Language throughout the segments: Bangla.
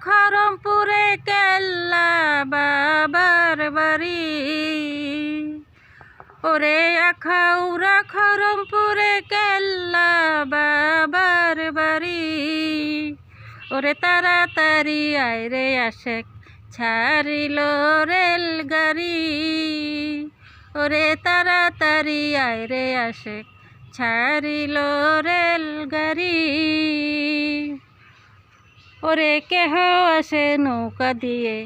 খরমপুরে কেল্লা বাবার বাড়ি। ওরে আখাউরা খরমপুরে কেল্লা বাবার বাড়ি। ওরে তাড়াতাড়ি আইরে আশেক, ছাড়িল রেল গাড়ি ওরে তাড়াতাড়ি আইরে আশেক, ছাড়িল রেল গাড়ি ওরে কেহ আসে নৌকা দিয়ে?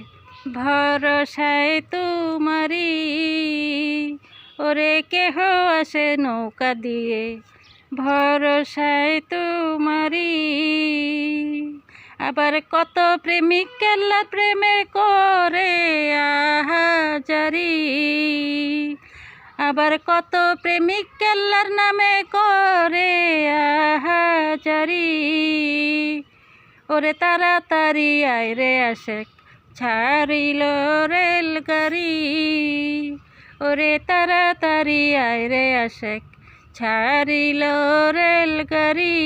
ভরসায় তুমারি ওরে কেহ আসে নৌকা দিয়ে? ভরসায় তুমারি আবার কত প্রেমিক কেল্লা প্রেমে করে আহাজারি। আবার কত প্রেমিক কেল্লার নামে করে আহাজারি। ওরে তাড়াতাড়ি আইরে আশেক, ছাড়িল রেল গাড়ি ওরে তাড়াতাড়ি আইরে আশেক, ছাড়িল রেল গাড়ি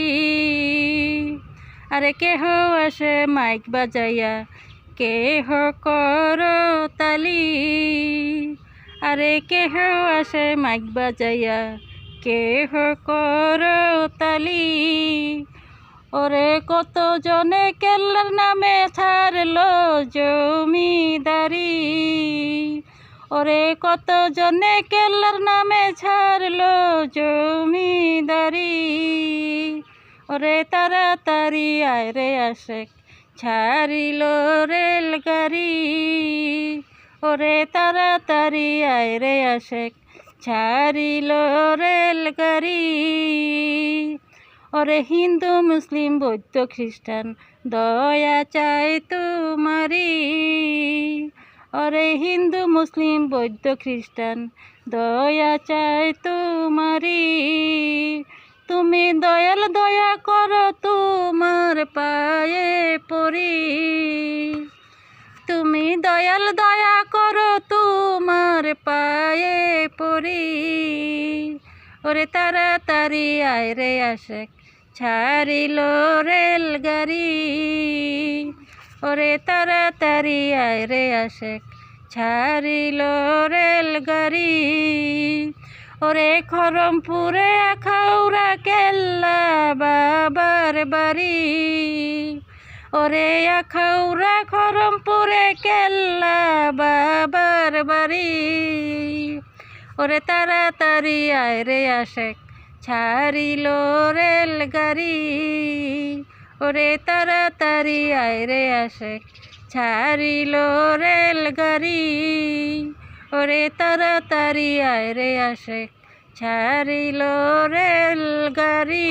আরে কেহ আসে মাইক বাজাইয়া, কেহ কর তালি। আরে কেহ আসে মাইক বাজাইয়া, কেহ কর তালি। ওরে কত জনে কেল্লার নামে ছাড়লো জমিদারি? ওরে কত জনে কেল্লার নামে ছাড়লো জমিদারি? ওরে তাড়াতাড়ি আয়রে আসে ছাড়িল রেল গাড়ি ওরে তাড়াতাড়ি আয়রে আসে ছাড়িল রেল গাড়ি ওরে হিন্দু, মুসলিম, বৌদ্ধ, খ্রিস্টান, দয়া চাই তোমারি ওরে হিন্দু, মুসলিম, বৌদ্ধ, খ্রিস্টান, দয়া চাই তোমারি তুমি দয়াল, দয়া করো, তোমার পায়ে পড়ি। তুমি দয়াল, দয়া করো, তোমার পায়ে পড়ি। ওরে তাড়াতাড়ি আয়রে আসে ছাড়িল রেল গাড়ি। ওরে তাড়াতাড়ি আয়রে আসে ছাড়িল রেল গাড়ি। ওরে খরমপুরে খাউরা কেল্লা বাবার বাড়ি। ওরে আখাউরা খরমপুরে কেল্লা বাবার বাড়ি। ওরে তাড়াতাড়ি আয় রে আসে ছাড়িল রেল গাড়ি। ওরে তাড়াতাড়ি আয়রে আসে, ছাড়িল রেল গাড়ি। ওরে তাড়াতাড়ি আয়রে আসে, ছাড়িল রেল গাড়ি।